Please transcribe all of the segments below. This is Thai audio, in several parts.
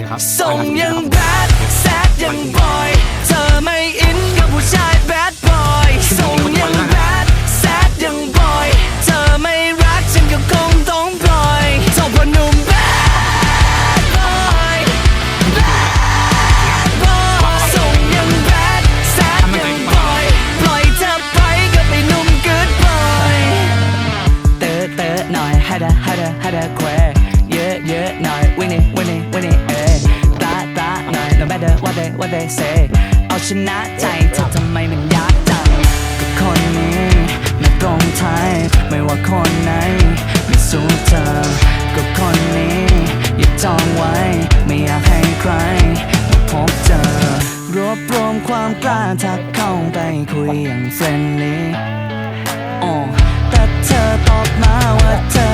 เคครับส่งยังแบดแซดยังบอยเธอไม่อินกับผู้ชายแบดบอยส่งยังแบดแซดยังบอยเธอไม่รักฉันก็คงต้องปล่อยเจ้าพ่อหนุ่มแบดบอยแบดบอยส่งยังแบดแซดยังบอยปล่อยเธอไปกับไอ้หนุ่มกึดบอยเตอะเตอะหน่อยฮัดาฮัดาฮัดาแควเยอะเยอะหน่อย what they say เอาชนะใจเธอทำไมมันยากจังก็คนนี้ไม่ตรงไทยไม่ว่าคนไหนไม่สู้เธอก็คนนี้อย่าจองไว้ ไม่อยากให้ใครมาพบเจอ รวบรวมความกล้าทักเข้าไปคุยอย่างเฟรนลี่อ๋อแต่เธอตอบมาว่าเธอ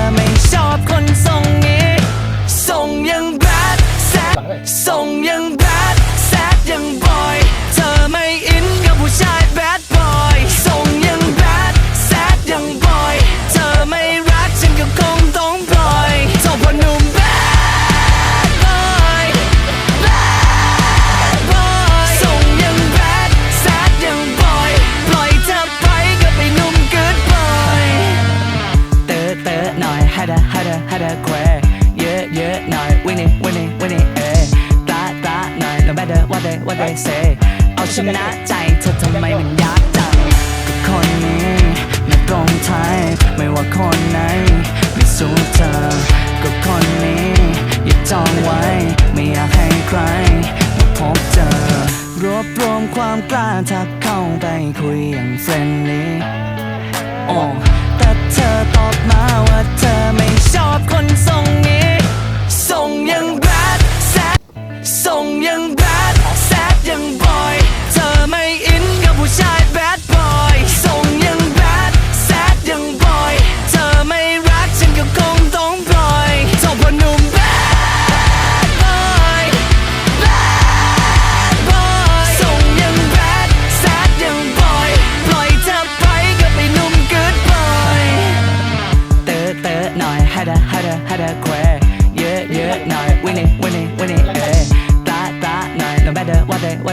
what they what they say เอาชนะใจเธอทำไมมันยากจังก็คนนี้ไม่ตรงไทยไม่ว่าคนไหนไม่สู้เธอก็คนนี้อย่าจองไว้ ไม่อยากให้ใครมาพบเจอ รวบรวมความกล้าทักเข้าไปคุยอย่างเฟรน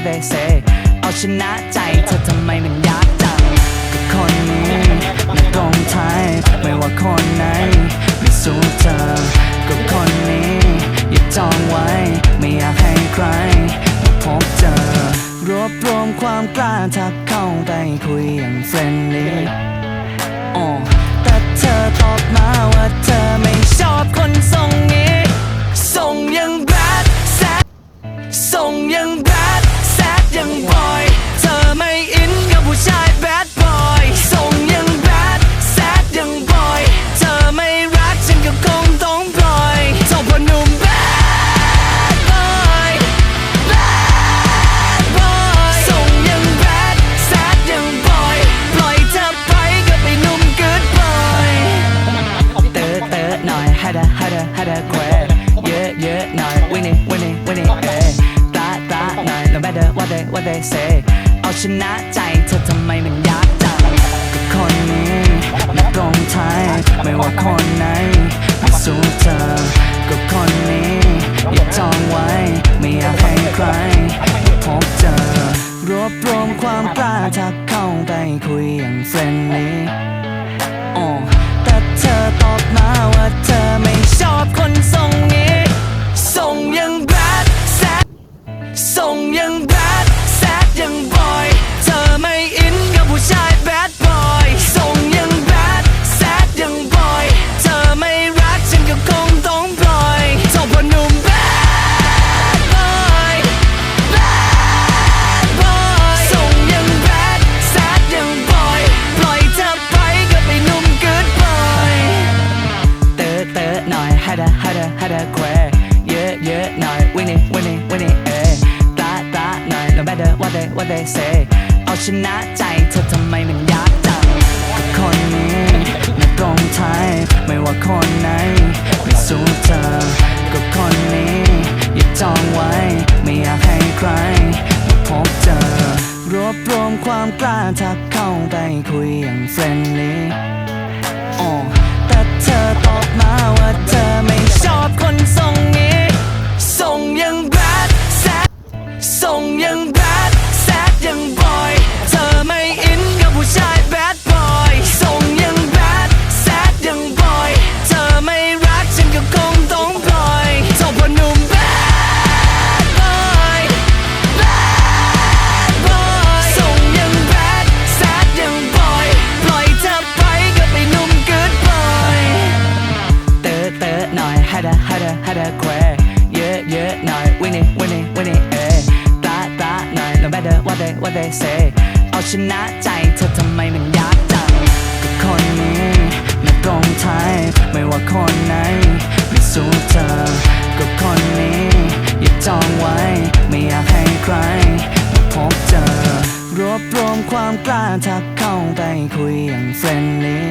they say เอาชนะใจเธอทำไมมันยากจังก็คนนี้ไม่ตรงไทยไม่ว่าคนไหนไม่สู้เธอก็คนนี้อย่าจองไว้ ไม่อยากให้ใครมาพบเจอ รวบรวมความกล้าทักเข้าไปคุยอย่างเฟรนลี่อ๋อแต่เธอตอบมาว่าเธอไม่ชอบคนทรงนี้ what they say เอาชนะใจเธอทำไมมันยากจังก็คนนี้ไม่ตรงไทยไม่ว่าคนไหนไม่สู้เธอก็คนนี้อย่าจองไว้ ไม่อยากให้ใครพบเจอ รวบรวมความกล้าทักเข้าไปคุยอย่างเฟรนลี่อ๋ what they say เอาชนะใจเธอทำไมมันยากจังคนนี้ไม่ตรงไทยไม่ว่าคนไหนไม่สู้เธอก็คนนี้อย่าจองไว้ไม่อยากให้ใครมาพบเจอรวบรวมความกล้าทักเข้าไปคุยอย่างเฟรนลี่ they what they say เอาชนะใจเธอทำไมมันยากจังก็คนนี้ไม่ตรงไทยไม่ว่าคนไหนไม่สู้เธอก็คนนี้อย่าจองไว้ ไม่อยากให้ใครมาพบเจอ รวบรวมความกล้าทักเข้าไปคุยอย่างเฟรนลี่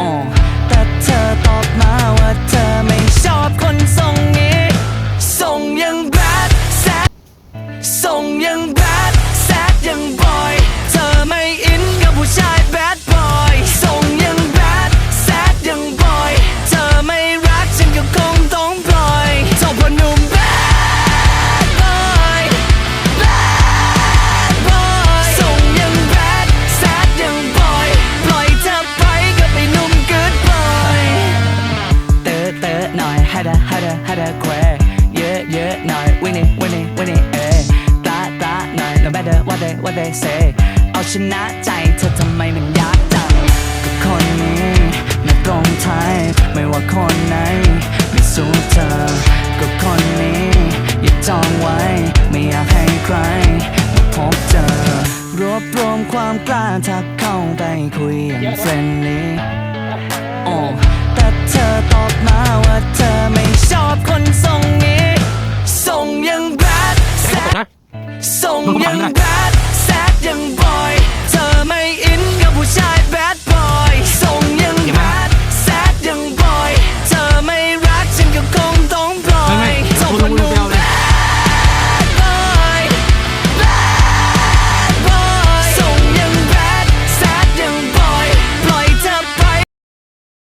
อ๋อแต่เธอตอบมาว่าเธอไม่ชอบคนทรงนี้ทรงยังแบดแซดทรงยังแบด no matter what they what they say เอาชนะใจเธอทำไมมันยากจังก็คนนี้ไม่ตรงไทยไม่ว่าคนไหนไม่สู้เธอก็คนนี้อย่าจองไว้ ไม่อยากให้ใครมาพบเจอ รวบรวมความกล้าทักเข้าไปคุยอย่างเฟรนลี่